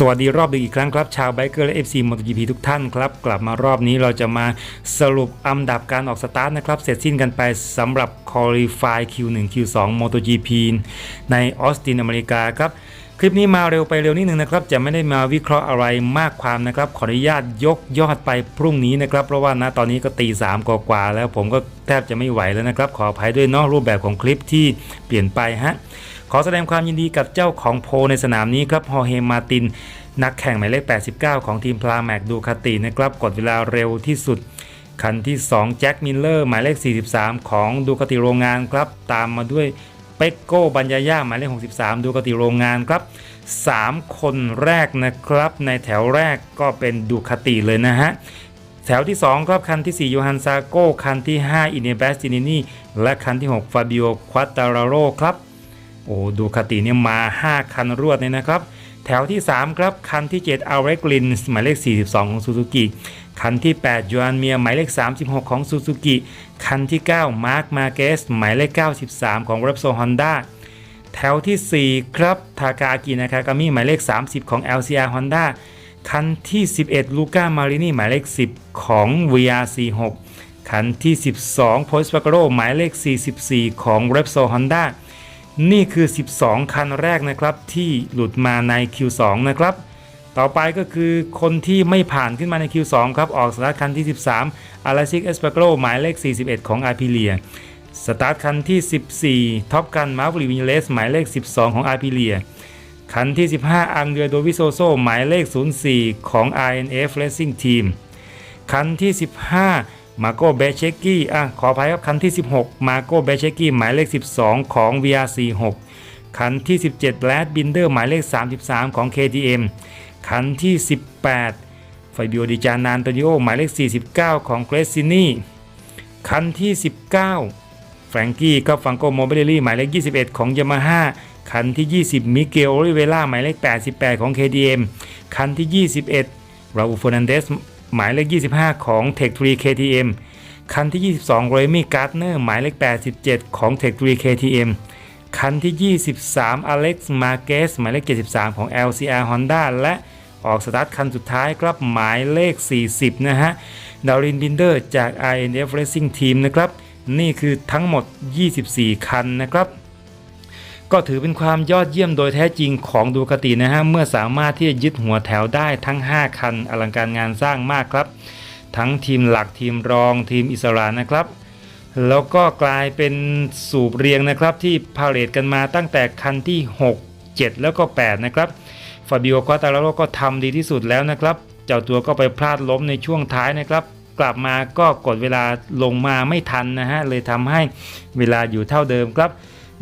สวัสดีรอบดึกอีกครั้งครับ ชาวไบเกอร์และ FC MotoGP ทุกท่านครับ กลับมารอบนี้เราจะมาสรุปอันดับการออกสตาร์ทนะครับ เสร็จสิ้นกันไปสำหรับ Qualify Q1 Q2 MotoGP ในออสตินอเมริกาครับ คลิปนี้มาเร็วไปเร็วนิดนึงนะครับ จะไม่ได้มาวิเคราะห์อะไรมากความนะครับ ขออนุญาตยกยอดไปพรุ่งนี้นะครับ เพราะว่าณตอนนี้ก็ตีสามกว่าแล้ว ผมก็แทบจะไม่ไหวแล้วนะครับ ขออภัยด้วยเนอกรูปแบบของคลิปที่เปลี่ยนไปฮะขอแสดงความยินดีกับเจ้าของโพในสนามนี้ครับฮอเฮมาติน นักแข่งหมายเลข 89 ของทีมพลาแมกดูคาตินะครับกดเวลาเร็วที่สุด คันที่ 2 แจ็คมิลเลอร์ หมายเลข 43 ของดูคาติโรงงานครับ ตามมาด้วย เปกโก้บัญญาย่าหมายเลข 63 ดูคาติโรงงานครับ 3 คนแรกนะครับ ในแถวแรกก็เป็นดูคาติเลยนะฮะ แถวที่ 2 ครับคันที่ 4 โยฮันซาโก้ คันที่ 5 อินเนบัสตินินีและคันที่ 6 ฟาบิโอ ควาตาราโรครับ โอ้ดูคาติเนี่ยมา 5 คันรวดเลยนะครับ แถวที่ 3 ครับ คันที่7 a l เรกลินหมายเลข 42 ของซูซูกิ คันที่ 8 ยูอันเมีย หมายเลข 36 ของซูซูกิ คันที่ 9 มาร์ค มาเกส หมายเลข 93 ของเรปโซฮอนด้าแถวที่ 4 ครับ ทากากินากากามิหมายเลข 30 ของ LCR Honda คันที่ 11 ลูก้ามารินีหมายเลข 10 ของ VRC6 คันที่ 12โพสปากโรหมายเลข 44 ของ Repsol Honda นี่คือ 12 คันแรกนะครับที่หลุดมาใน Q2 นะครับ ต่อไปก็คือคนที่ไม่ผ่านขึ้นมาใน Q2 ครับ ออกสตาร์ทคันที่ 13 a l a s i c e s p a g r o หมายเลข 41 ของ a p i l i a สตาร์ทคันที่ 14 ท็อปกันมาร์ฟลีวินเลสหมายเลข 12 ของ a p i l i a คันที่ 15 อังเดือโดวิโซโซหมายเลข 04 ของ INF Racing Team คันที่ 15 มาโกเบเชกี้อะขออภัยครับคันที่ 16 มาโกเบเชกี้หมายเลข 12 ของ VRC6 คันที่ 17แลดบินเดอร์หมายเลข 33 ของ KTM คันที่ 18 ไฟบิโอดิจานานโตนิโอ หมายเลข 49 ของเกรซินี่คันที่ 19 แฟรงกี้ก็ฟังโกโมเบเลรี่หมายเลข 21 ของยามาฮ่าคันที่ 20 มิเกลโอริเวล่าหมายเลข 88 ของ KTM คันที่ 21 ราอูฟ e ร์นันเดสหมายเลข 25 ของ Tech 3 KTM คันที่ 22 r รมี่การ์ดเนอร์หมายเลข 87 ของ Tech 3 KTM คันที่ 23 Alex Marquez หมายเลข 73 ของ LCR Honda และ ออกสตาร์ทคันสุดท้ายครับหมายเลข 40 นะฮะ ดารินบินเดอร์จาก INF Racing Team นะครับ นี่คือทั้งหมด 24 คันนะครับ ก็ถือเป็นความยอดเยี่ยมโดยแท้จริงของดูคตินะฮะ เมื่อสามารถที่จะยึดหัวแถวได้ทั้ง 5 คันอลังการงานสร้างมากครับ ทั้งทีมหลักทีมรองทีมอิสระนะครับแล้วก็กลายเป็นสูบเรียงนะครับที่พาเลตกันมาตั้งแต่คันที่ 6 7 แล้วก็ 8 นะครับ ฟาบิโอควาตาลาโรก็ทำดีที่สุดแล้วนะครับ เจ้าตัวก็ไปพลาดล้มในช่วงท้ายนะครับ กลับมาก็กดเวลาลงมาไม่ทันนะฮะ เลยทำให้เวลาอยู่เท่าเดิมครับ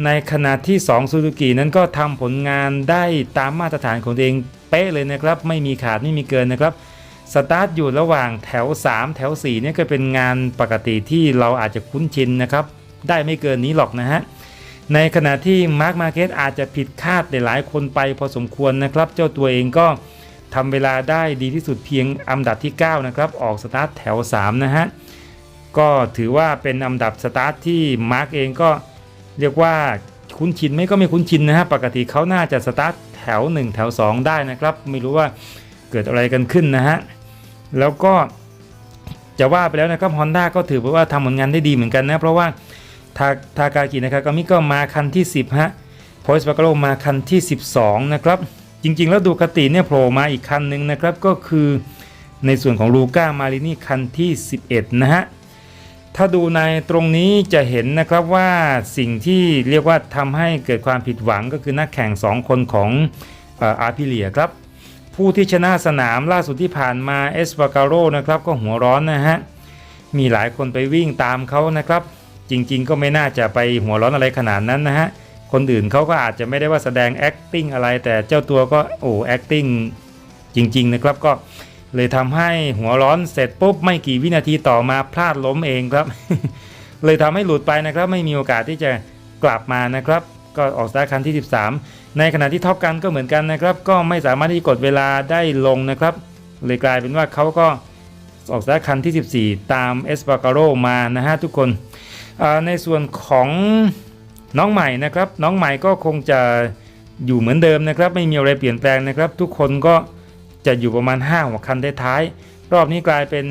ในขณะที่2ซูซูกินั้นก็ทำผลงานได้ตามมาตรฐานของตัวเองเป๊ะเลยนะครับ ไม่มีขาดไม่มีเกินนะครับสตาร์ทอยู่ระหว่างแถว 3 แถว4เนี่ยก็เป็นงานปกติที่เราอาจจะคุ้นชินนะครับ ได้ไม่เกินนี้หรอกนะฮะ ในขณะที่มาร์คมาเก็ตอาจจะผิดคาดหลายคนไปพอสมควรนะครับ เจ้าตัวเองก็ทำเวลาได้ดีที่สุดเพียงอันดับที่ 9 นะครับ ออกสตาร์ทแถว 3 นะฮะ ก็ถือว่าเป็นอันดับสตาร์ทที่มาร์คเองก็เรียกว่าคุ้นชินไม่ก็ไม่คุ้นชินนะฮะ ปกติเขาน่าจะสตาร์ทแถว 1 แถว 2 ได้นะครับ ไม่รู้ว่าเกิดอะไรกันขึ้นนะฮะ แล้วก็จะว่าไปแล้วนะครับ Honda ก็ถือว่าทำผลงานได้ดีเหมือนกันนะ เพราะว่า ทาทากากินะครับก็มิก็มาคันที่ 10ฮะโพสปากโรมาคันที่ 12 นะครับ จริงๆ แล้วดูคติเนี่ยโผล่มาอีกคันหนึ่งนะครับ ก็คือในส่วนของลูก้ามารินี่คันที่ 11 นะฮะ ถ้าดูในตรงนี้จะเห็นนะครับว่าสิ่งที่เรียกว่าทำให้เกิดความผิดหวังก็คือนักแข่ง 2 คนของอาร์พิเลียครับ ผู้ที่ชนะสนามล่าสุดที่ผ่านมาเอสปาการโรนะครับก็หัวร้อนนะฮะ มีหลายคนไปวิ่งตามเขานะครับ จริง ๆ ก็ไม่น่าจะไปหัวร้อนอะไรขนาดนั้นนะฮะ คนอื่นเขาก็อาจจะไม่ได้ว่าแสดง acting อะไร แต่เจ้าตัวก็โอ้ acting จริง ๆ นะครับก็เลยทำให้หัวร้อนเสร็จปุ๊บไม่กี่วินาทีต่อมาพลาดล้มเองครับ เลยทำให้หลุดไปนะครับ ไม่มีโอกาสที่จะกลับมานะครับ ก็ออกสตาร์คันที่ 13 ในขณะที่ท็อปกันก็เหมือนกันนะครับ ก็ไม่สามารถที่กดเวลาได้ลงนะครับ เลยกลายเป็นว่าเขาก็ออกสตาร์คันที่ 14 ตามเอสปาการโรมานะฮะทุกคน ในส่วนของน้องใหม่นะครับ น้องใหม่ก็คงจะอยู่เหมือนเดิมนะครับ ไม่มีอะไรเปลี่ยนแปลงนะครับ ทุกคนก็จะอยู่ประมาณ 5 หัวคันท้ายรอบนี้กลายเป็น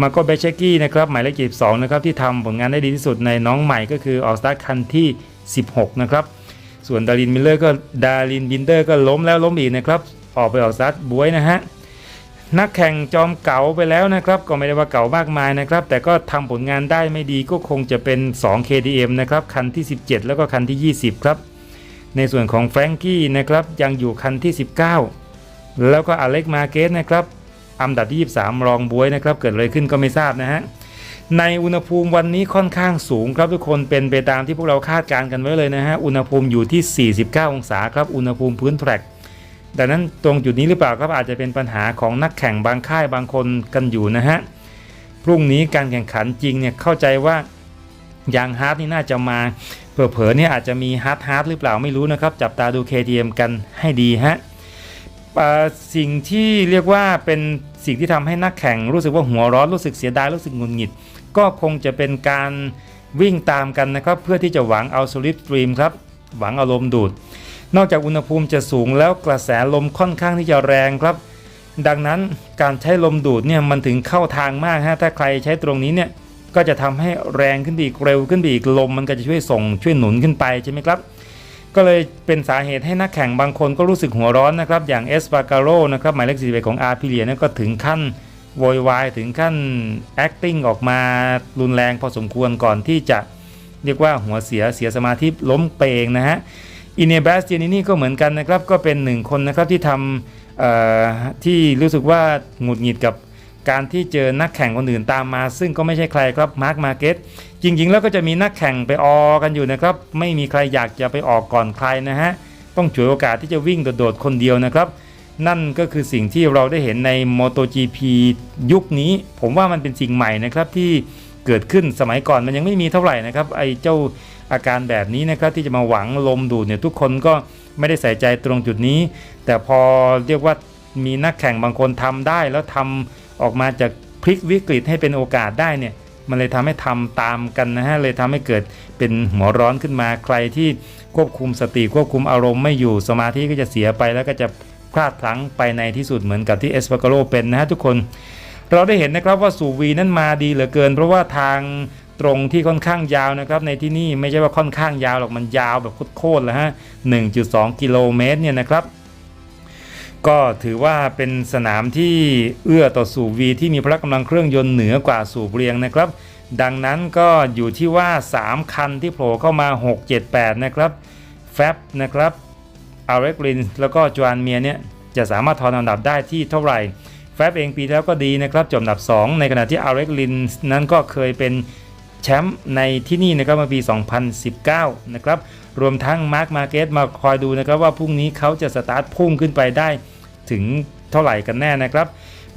มาโกเบเชกี้นะครับหมายเลข72นะครับที่ทำผลงานได้ดีที่สุดในน้องใหม่ก็คือออกสตาร์ทคันที่ 16 นะครับ ส่วนดารินมิลเลอร์ก็ดารินบินเดอร์ก็ล้มแล้วล้มอีกนะครับ ออกไปออกสตาร์ทบวยนะฮะ นักแข่งจอมเก่าไปแล้วนะครับ ก็ไม่ได้ว่าเก่ามากมายนะครับ แต่ก็ทำผลงานได้ไม่ดีก็คงจะเป็น 2 KTM นะครับคันที่ 17 แล้วก็คันที่ 20 ครับ ในส่วนของแฟรงกี้นะครับยังอยู่คันที่ 19 แล้วก็อเล็กมาเกสนะครับอันดับที่23 รองบวยนะครับ เกิดอะไรขึ้นก็ไม่ทราบนะฮะในอุณหภูมิวันนี้ค่อนข้างสูงครับทุกคนเป็นไปตามที่พวกเราคาดการณ์กันไว้เลยนะฮะอุณหภูมิอยู่ที่ 49 องศาครับอุณหภูมิพื้นแทร็ก ดังนั้นตรงจุดนี้หรือเปล่าครับอาจจะเป็นปัญหาของนักแข่งบางค่ายบางคนกันอยู่นะฮะพรุ่งนี้การแข่งขันจริงเนี่ยเข้าใจว่ายางฮาร์ดนี่น่าจะมาเผลอๆเนี่ยอาจจะมีฮาร์ดฮาร์ดหรือเปล่าไม่รู้นะครับ จับตาดู KTM กันให้ดีฮะสิ่งที่เรียกว่าเป็นสิ่งที่ทำให้นักแข่งรู้สึกว่าหัวร้อนรู้สึกเสียดายรู้สึกหงุดหงิด ก็คงจะเป็นการวิ่งตามกันนะครับ เพื่อที่จะหวังเอาสลิปสตรีมครับ หวังอารมณ์ดูด นอกจากอุณหภูมิจะสูงแล้วกระแสลมค่อนข้างที่จะแรงครับ ดังนั้นการใช้ลมดูดเนี่ยมันถึงเข้าทางมากฮะถ้าใครใช้ตรงนี้เนี่ยก็จะทำให้แรงขึ้นอีกเร็วขึ้นอีกลมมันก็จะช่วยส่งช่วยหนุนขึ้นไปใช่ไหมครับ ก็เลยเป็นสาเหตุให้นักแข่งบางคนก็รู้สึกหัวร้อนนะครับอย่างเอสปาการโรนะครับหมายเลข41ของอาร์พิเลียนก็ถึงขั้นโวยวายถึงขั้น acting ออกมารุนแรงพอสมควรก่อนที่จะเรียกว่าหัวเสียเสียสมาธิล้มไปเองนะฮะ อินเนบสเตียนี่ก็เหมือนกันนะครับ ก็เป็นหนึ่งคนนะครับที่ทำที่รู้สึกว่าหงุดหงิดกับการที่เจอนักแข่งคนอื่นตามมา ซึ่งก็ไม่ใช่ใครครับมาร์คมาเก็ตจริงๆ แล้วก็จะมีนักแข่งไปออกันอยู่นะครับ ไม่มีใครอยากจะไปออกก่อนใครนะฮะ ต้องฉวยโอกาสที่จะวิ่งโดดๆ คนเดียวนะครับ นั่นก็คือสิ่งที่เราได้เห็นใน MotoGP ยุคนี้ ผมว่ามันเป็นสิ่งใหม่นะครับที่เกิดขึ้นสมัยก่อนมันยังไม่มีเท่าไหร่นะครับไอ้เจ้า อาการแบบนี้นะครับที่จะมาหวังลมดูดเนี่ยทุกคนก็ไม่ได้ใส่ใจตรงจุดนี้ แต่พอเรียกว่ามีนักแข่งบางคนทำได้ แล้วทำออกมาจากพลิกวิกฤตให้เป็นโอกาสได้เนี่ยมันเลยทำให้ทำตามกันนะฮะเลยทำให้เกิดเป็นหัวร้อนขึ้นมาใครที่ควบคุมสติควบคุมอารมณ์ไม่อยู่สมาธิก็จะเสียไปแล้วก็จะพลาดพลั้งไปในที่สุดเหมือนกับที่เอสปาโกโรเป็นนะฮะทุกคน เราได้เห็นนะครับว่าสูวีนั้นมาดีเหลือเกิน เพราะว่าทาง ตรงที่ค่อนข้างยาวนะครับ ในที่นี่ไม่ใช่ว่าค่อนข้างยาวหรอกมันยาวแบบโคตรเลยฮะ 1.2 กิโลเมตรเนี่ยนะครับ ก็ถือว่าเป็นสนามที่เอื้อต่อสูบวีที่มีพละกำลังเครื่องยนต์เหนือกว่าสูบเรียงนะครับ ดังนั้นก็อยู่ที่ว่า 3 คันที่โผล่เข้ามา 6 7 8 นะครับแฟบนะครับอาร์เรกลินแล้วก็จวานเมียเนี่ยจะสามารถทอนอันดับได้ที่เท่าไหร่แฟบเองปีแล้วก็ดีนะครับจบอันดับ 2 ในขณะที่อาร์เรกลินนั้นก็เคยเป็น แชมป์ในที่นี่นะครับมาปี 2019 นะครับ รวมทั้งมาร์คมาเก็ตมาคอยดูนะครับว่าพรุ่งนี้เขาจะสตาร์ทพุ่งขึ้นไปได้ถึงเท่าไหร่กันแน่นะครับ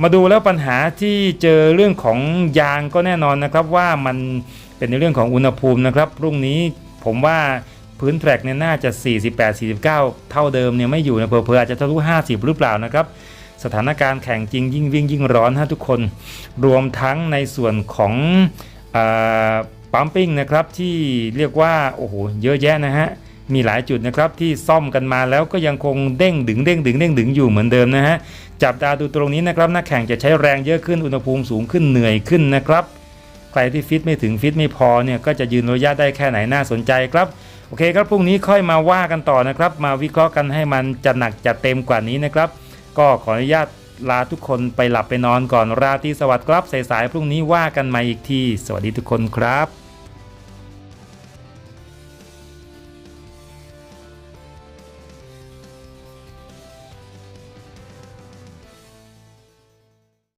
มาดูแล้วปัญหาที่เจอเรื่องของยางก็แน่นอนนะครับว่ามันเป็นในเรื่องของอุณหภูมินะครับพรุ่งนี้ผมว่าพื้นแทร็กเนี่ยน่าจะ 48-49 เท่าเดิมเนี่ยไม่อยู่นะเพอเพออาจจะทะลุ 50 หรือเปล่านะครับสถานการณ์แข่งจริงยิ่งวิ่งยิ่งร้อนฮะทุกคน รวมทั้งในส่วนของ ปั๊มปิ้งนะครับที่เรียกว่าโอ้โหเยอะแยะนะฮะมีหลายจุดนะครับที่ซ่อมกันมาแล้วก็ยังคงเด้งดึงเด้งดึงเด้งดึงอยู่เหมือนเดิมนะฮะจับตาดูตรงนี้นะครับนักแข่งจะใช้แรงเยอะขึ้นอุณหภูมิสูงขึ้นเหนื่อยขึ้นนะครับใครที่ฟิตไม่ถึงฟิตไม่พอเนี่ยก็จะยืนระยะได้แค่ไหนน่าสนใจครับโอเคครับพรุ่งนี้ค่อยมาว่ากันต่อนะครับ มาวิเคราะห์กันให้มันจะหนักจะเต็มกว่านี้นะครับ ก็ขออนุญาต ลาทุกคนไปหลับไปนอนก่อนราตรีสวัสดิ์ครับสายๆพรุ่งนี้ว่ากันใหม่อีกที สวัสดีทุกคนครับ